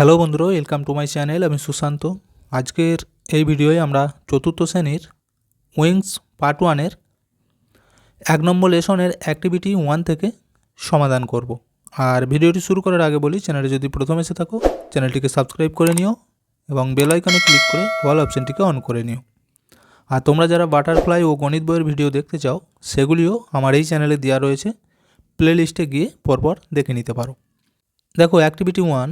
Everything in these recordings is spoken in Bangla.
হ্যালো বন্ধুরা ওয়েলকাম টু মাই চ্যানেল আমি সুশান্ত। আজকের এই ভিডিওয়ে আমরা চতুর্থ শ্রেণির উইংস পার্ট ওয়ানের এক নম্বর লেসনের অ্যাক্টিভিটি ওয়ান থেকে সমাধান করব। আর ভিডিওটি শুরু করার আগে বলি চ্যানেলে যদি প্রথম এসে থাকো চ্যানেলটিকে সাবস্ক্রাইব করে নিও এবং বেল ক্লিক করে অল অপশানটিকে অন করে নিও। আর তোমরা যারা বাটারফ্লাই ও গণিত বইয়ের ভিডিও দেখতে চাও, সেগুলিও আমার এই চ্যানেলে দেওয়া রয়েছে। প্লেলিস্টে গিয়ে পরপর দেখে নিতে পারো। দেখো activity one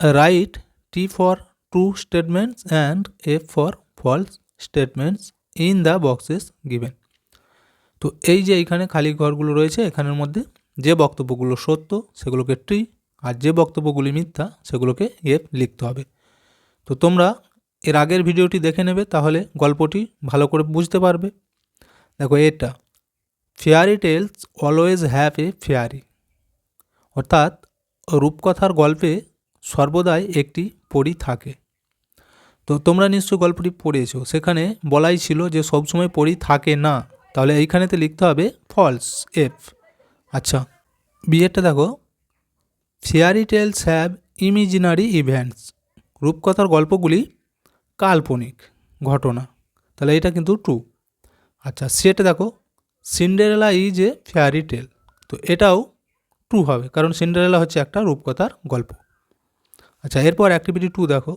write T for true statements and F for false statements in the boxes given. তো এই যে এখানে খালি ঘরগুলো রয়েছে, এখানের মধ্যে যে বক্তব্যগুলো সত্য, সেগুলোকে ট্রি আর যে বক্তব্যগুলি মিথ্যা, সেগুলোকে এফ লিখতে হবে। তো তোমরা এর আগের ভিডিওটি দেখে নেবে, তাহলে গল্পটি ভালো করে বুঝতে পারবে। দেখো এটা। Fairy tales always have a fairy অর্থাৎ রূপকথার গল্পে সর্বদাই একটি পরী থাকে। তো তোমরা নিশ্চয় গল্পটি পড়েছো। সেখানে বলাই ছিল যে সবসময় পরী থাকে না। তাহলে এইখানেতে লিখতে হবে ফলস এফ আচ্ছা বিয়েরটা দেখো। Fairy tales have imaginary events রূপকথার গল্পগুলি কাল্পনিক ঘটনা। তাহলে এটা কিন্তু ট্রু আচ্ছা সেটা দেখো। Cinderella is a fairy tale তো এটাও ট্রু হবে। কারণ সিন্ডারেলা হচ্ছে একটা রূপকথার গল্প। আচ্ছা এরপর অ্যাক্টিভিটি টু দেখো।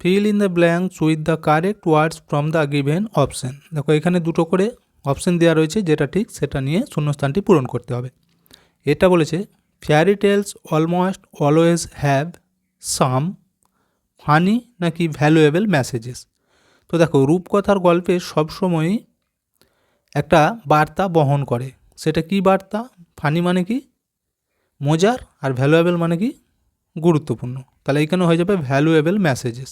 Fill in the blanks with the correct words from the given option দেখো, এখানে দুটো করে অপশন দেওয়া রয়েছে, যেটা ঠিক, সেটা নিয়ে শূন্যস্থানটি পূরণ করতে হবে। এটা বলেছে fairy tales almost always have some funny নাকি ভ্যালুয়েবল মেসেজেস তো দেখো, রূপকথার গল্পে সবসময়ই একটা বার্তা বহন করে। সেটা কি বার্তা? ফানি মানে কি? মজার, আর ভ্যালুয়েবল মানে কি? গুরুত্বপূর্ণ। তাহলে এখানে হয়ে যাবে ভ্যালুয়েবল মেসেজেস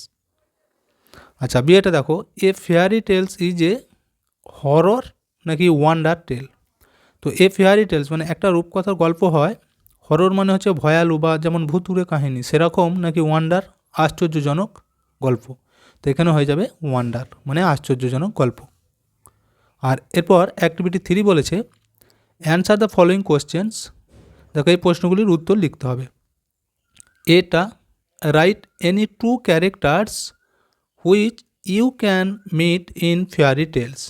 আচ্ছা বিয়েটা দেখো a fairy tales is a horror নাকি ওয়ান্ডার টেল তো এ ফেয়ারি টেলস মানে একটা রূপকথার গল্প হয় হরর মানে হচ্ছে ভয়ালু বা যেমন ভুতুরে কাহিনী, সেরকম নাকি ওয়ান্ডার আশ্চর্যজনক গল্প। তো এখানে হয়ে যাবে ওয়ান্ডার মানে আশ্চর্যজনক গল্প। আর এরপর অ্যাক্টিভিটি থ্রি বলেছে অ্যান্সার দ্য ফলোয়িং কোশ্চেন্স দেখো, এই প্রশ্নগুলির উত্তর লিখতে হবে। এটা write any two characters which you can meet in fairy tales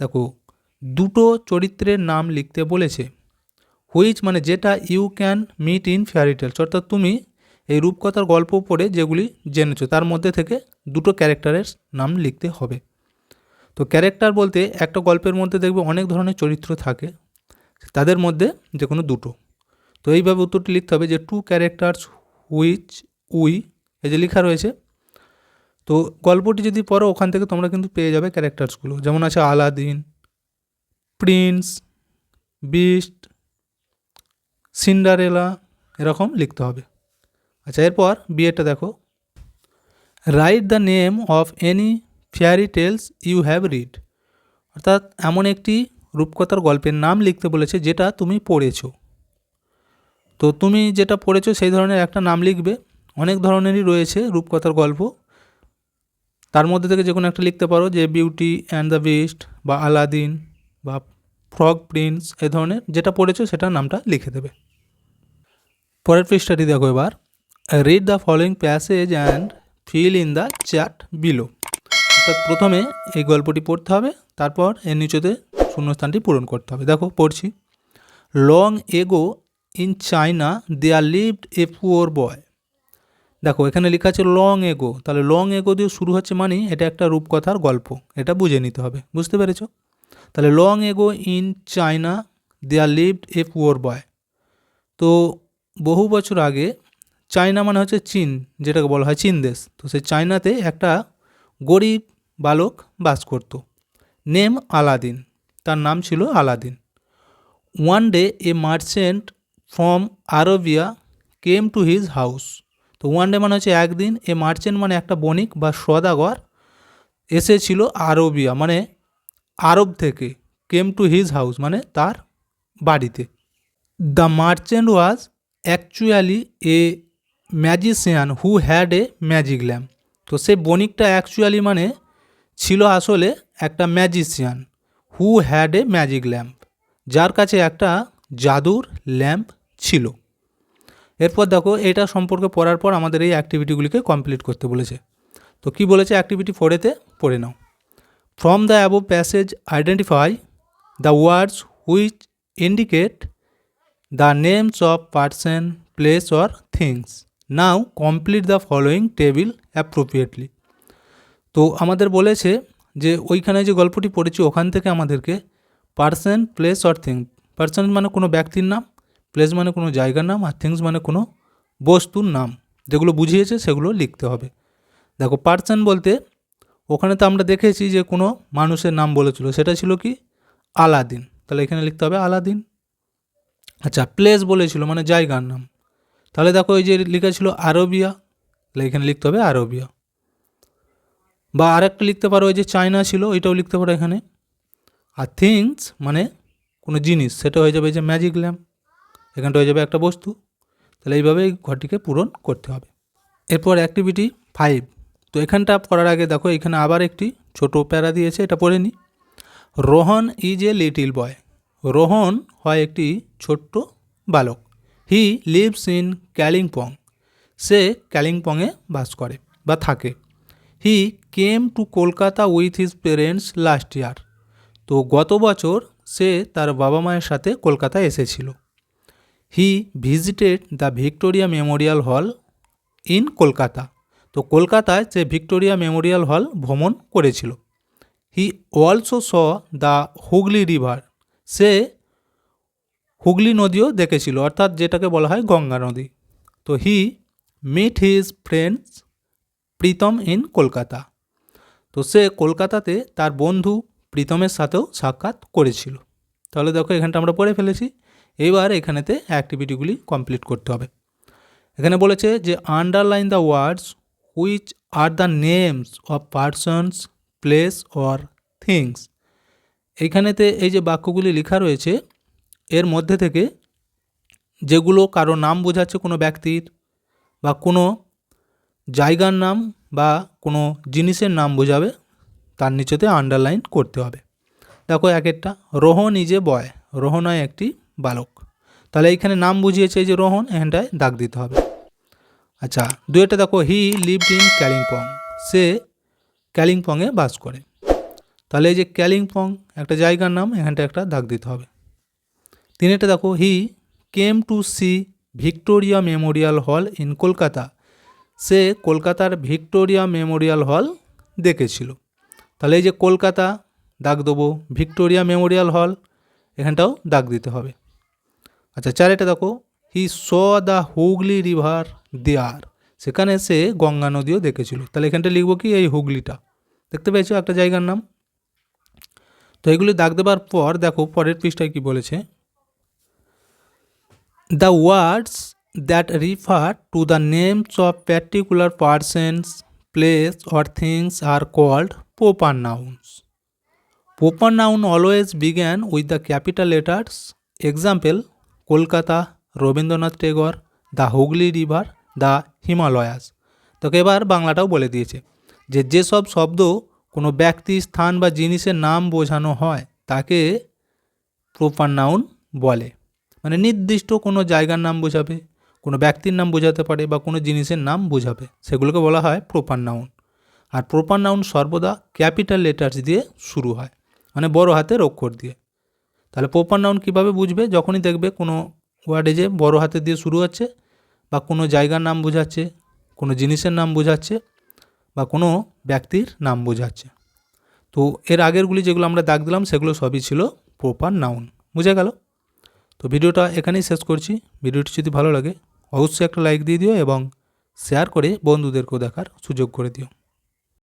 দেখো, দুটো চরিত্রের নাম লিখতে বলেছে হুইচ মানে যেটা you can meet in fairy tales অর্থাৎ তুমি এই রূপকথার গল্প পড়ে যেগুলি জেনেছো, তার মধ্যে থেকে দুটো ক্যারেক্টারের নাম লিখতে হবে। তো ক্যারেক্টার বলতে একটা গল্পের মধ্যে দেখবে অনেক ধরনের চরিত্র থাকে, তাদের মধ্যে যে কোনো দুটো। তো এইভাবে উত্তরটি লিখতে হবে যে টু ক্যারেক্টার্স হুইচ উই, এই যে লেখা রয়েছে। তো গল্পটি যদি পড়ো, ওখান থেকে তোমরা কিন্তু পেয়ে যাবে ক্যারেক্টার্সগুলো। যেমন আছে আলাদিন, প্রিন্স, বিস্ট, সিন্ডারেলা, এরকম লিখতে হবে। আচ্ছা এরপর বিয়েটা দেখো। Write the name of any fairy tales you have read. অর্থাৎ এমন একটি রূপকথার গল্পের নাম লিখতে বলেছে যেটা তুমি পড়েছো। তো তুমি যেটা পড়েছো, সেই ধরনের একটা নাম লিখবে। অনেক ধরনেরই রয়েছে রূপকথার গল্প। তার মধ্যে থেকে যে কোনো একটা লিখতে পারো যে বিউটি অ্যান্ড দ্য বেস্ট বা আলাদিন বা ফ্রগ প্রিন্স এ ধরনের যেটা পড়েছো সেটার নামটা লিখে দেবে। পরের পৃষ্ঠাটি দেখো এবার। Read the following passage and fill in the chart below অর্থাৎ প্রথমে এই গল্পটি পড়তে হবে, তারপর এর নিচেতে শূন্যস্থানটি পূরণ করতে হবে। দেখো, পড়ছি। Long ago in China there lived a poor boy দেখো, এখানে লেখা আছে লং এগো তাহলে লং এগো দিয়ে শুরু হচ্ছে মানে এটা একটা রূপকথার গল্প। এটা বুঝে নিতে হবে। বুঝতে পেরেছ? তাহলে long ago in China there lived a poor boy তো বহু বছর আগে চায়না মানে হচ্ছে চীন, যেটাকে বলা হয় চীন দেশ। তো সেই চায়নাতে একটা গরিব বালক বাস করত। Name Aladdin. তার নাম ছিল Aladdin. One day a merchant from Arabia came to his house তো ওয়ান ডে মানে হচ্ছে একদিন এ মার্চেন্ট মানে একটা বণিক বা সদাগর এসেছিল আরবিয়া মানে আরব থেকে কেম টু হিজ হাউস মানে তার বাড়িতে। The merchant was actually a magician who had a magic lamp তো সে বণিকটা অ্যাকচুয়ালি মানে ছিল আসলে একটা magician who had a magic lamp যার কাছে একটা জাদুর ল্যাম্প ছিল। এরপর দেখো, এটা সম্পর্কে পড়ার পর আমাদের এই অ্যাক্টিভিটিগুলিকে কমপ্লিট করতে বলেছে। তো কি বলেছে অ্যাক্টিভিটি ফোরেতে পড়ে নাও। From the above passage identify the words which indicate the names of person place or things now complete the following table appropriately তো আমাদের বলেছে যে, ওইখানে যে গল্পটি পড়েছি, ওখান থেকে আমাদেরকে person place or thing person মানে কোনো ব্যক্তির নাম প্লেস মানে কোনো জায়গার নাম আর থিংস মানে কোনো বস্তুর নাম। যেগুলো বুঝিয়েছে সেগুলো লিখতে হবে। দেখো পার্সন বলতে ওখানে তো আমরা দেখেছি যে কোনো মানুষের নাম বলেছিল। সেটা ছিল কি? আলাদিন। তাহলে এখানে লিখতে হবে আলাদিন। আচ্ছা প্লেস বলেছিল মানে জায়গার নাম। তাহলে দেখো এই যে লেখা ছিল আরবিয়া। তাহলে এখানে লিখতে হবে আরবিয়া। বা আরেকটা লিখতে পারো ওই যে চায়না ছিল ওইটাও লিখতে পারো এখানে। আর থিংস মানে কোনো জিনিস, সেটা হয়ে যাবে যে ম্যাজিক ল্যাম্প এখানটা হয়ে যাবে একটা বস্তু। তাহলে এইভাবে এই ঘরটিকে পূরণ করতে হবে। এরপর অ্যাক্টিভিটি ফাইভ তো এখানটা করার আগে দেখো, এখানে আবার একটি ছোট প্যারা দিয়েছে, এটা পড়ে নি। Rohan is a little boy Rohan হয় একটি ছোট্ট বালক। হি লিভস ইন ক্যালিংপং সে ক্যালিংপংয়ে বাস করে বা থাকে। He came to Kolkata with his parents last year তো গত বছর সে তার বাবা মায়ের সাথে কলকাতায় এসেছিল। He visited the Victoria Memorial Hall in Kolkata তো কলকাতায় সে ভিক্টোরিয়া মেমোরিয়াল হল ভ্রমণ করেছিল। He also saw the Hooghly river সে হুগলি নদীও দেখেছিল, অর্থাৎ যেটাকে বলা হয় গঙ্গা নদী। তো he meet his friends Pritam in Kolkata. তো সে কলকাতাতে তার বন্ধু প্রীতমের সাথেও সাক্ষাৎ করেছিল। তাহলে দেখো এখানটা আমরা পড়ে ফেলেছি। এবার এখানেতে অ্যাক্টিভিটিগুলি কমপ্লিট করতে হবে। এখানে বলেছে যে underline the words which are the names of persons place or things এইখানেতে এই যে বাক্যগুলি লেখা রয়েছে, এর মধ্যে থেকে যেগুলো কারও নাম বোঝাচ্ছে কোনো ব্যক্তির বা কোনো জায়গার নাম বা কোনো জিনিসের নাম বোঝাবে, তার নিচেতে আন্ডারলাইন করতে হবে। দেখো এক একটা, Rohan is a boy Rohan হয় একটি বালক। তাহলে এইখানে নাম বুঝিয়েছে যে রোহন, এখানটায় দাগ দিতে হবে। আচ্ছা দুয়েটা দেখো, হি লিভড ইন ক্যালিংপং সে ক্যালিংপংয়ে বাস করে। তাহলে এই যে ক্যালিংপং একটা জায়গার নাম এখানটা একটা দাগ দিতে হবে। তিনেটা দেখো, he came to see Victoria Memorial Hall in Kolkata. সে কলকাতার ভিক্টোরিয়া মেমোরিয়াল হল দেখেছিল। তাহলে এই যে কলকাতা, দাগ দেবো, ভিক্টোরিয়া মেমোরিয়াল হল, এখানটাও দাগ দিতে হবে। আচ্ছা চারেটা দেখো। He saw the Hooghly river there. সেখানে সে গঙ্গা নদীও দেখেছিল। তাহলে এখানটা লিখব কি? এই হুগলিটা। দেখতে পেয়েছ একটা জায়গার নাম? তো এগুলি দাগ দেবার পর দেখো, পরের পৃষ্ঠায় কি বলেছে? The words that refer to the names of particular persons place or things are called proper nouns proper noun always began with the capital letters example Kolkata, Rabindranath Tagore, the Hooghly river, the Himalayas. তোকে এবার বাংলাটাও বলে দিয়েছে যে যেসব শব্দ কোনো ব্যক্তি, স্থান বা জিনিসের নাম বোঝানো হয়, তাকে প্রপার নাউন বলে। মানে নির্দিষ্ট কোনো জায়গার নাম বোঝাবে, কোনো ব্যক্তির নাম বোঝাতে পারে বা কোনো জিনিসের নাম বোঝাবে, সেগুলোকে বলা হয় প্রপার নাউন। আর প্রপার নাউন সর্বদা ক্যাপিটাল লেটার্স দিয়ে শুরু হয় মানে বড় হাতের অক্ষর দিয়ে। তাহলে প্রপার নাউন কীভাবে বুঝবে? যখনই দেখবে কোনো ওয়ার্ডে যে বড় হাতে দিয়ে শুরু হচ্ছে বা কোনো জায়গার নাম বোঝাচ্ছে, কোনো জিনিসের নাম বোঝাচ্ছে বা কোনো ব্যক্তির নাম বোঝাচ্ছে। তো এর আগেরগুলি যেগুলো আমরা দাগ দিলাম, সেগুলো সবই ছিল প্রপার নাউন বুঝে গেল? তো ভিডিওটা এখানেই শেষ করছি। ভিডিওটি যদি ভালো লাগে, অবশ্যই একটা লাইক দিয়ে দিও এবং শেয়ার করে বন্ধুদেরকেও দেখার সুযোগ করে দিও।